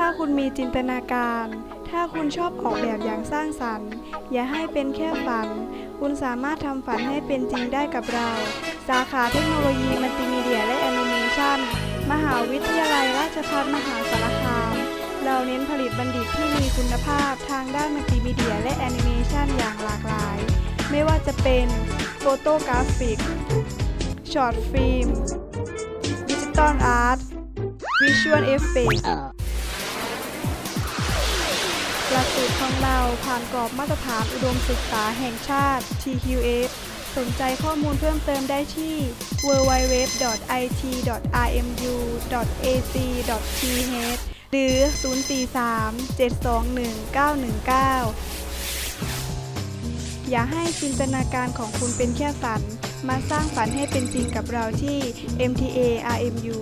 ้าคุณมีจินตนาการ ถ้าคุณชอบออกแบบอย่างสร้างสรรค์ อย่าให้เป็นแค่ฝัน คุณสามารถทำฝันให้เป็นจริงได้กับเรา สาขาเทคโนโลยีมัลติมีเดียและแอนิเมชันมหาวิทยาลัยราชภัฏมหาสารคาม เราเน้นผลิตบัณฑิตที่มีคุณภาพทางด้านมัลติมีเดียและแอนิเมชันอย่างหลากหลาย ไม่ว่าจะเป็นโฟโตกราฟิก ช็อตฟิล์ม ดิจิตอลอาร์ต วิชวลเอฟเฟกต์ ลักสูตรของเราผ่านกรอบมาตรฐานอุดมศึกษาแห่งชาติ TQS สนใจข้อมูลเพิ่มเติมได้ที่ www.it.imu.ac.th หรือ 043-721-919 อย่าให้จินตนาการของคุณเป็นแค่ฝัน มาสร้างฝันให้เป็นจริงกับเราที่ MTA RMU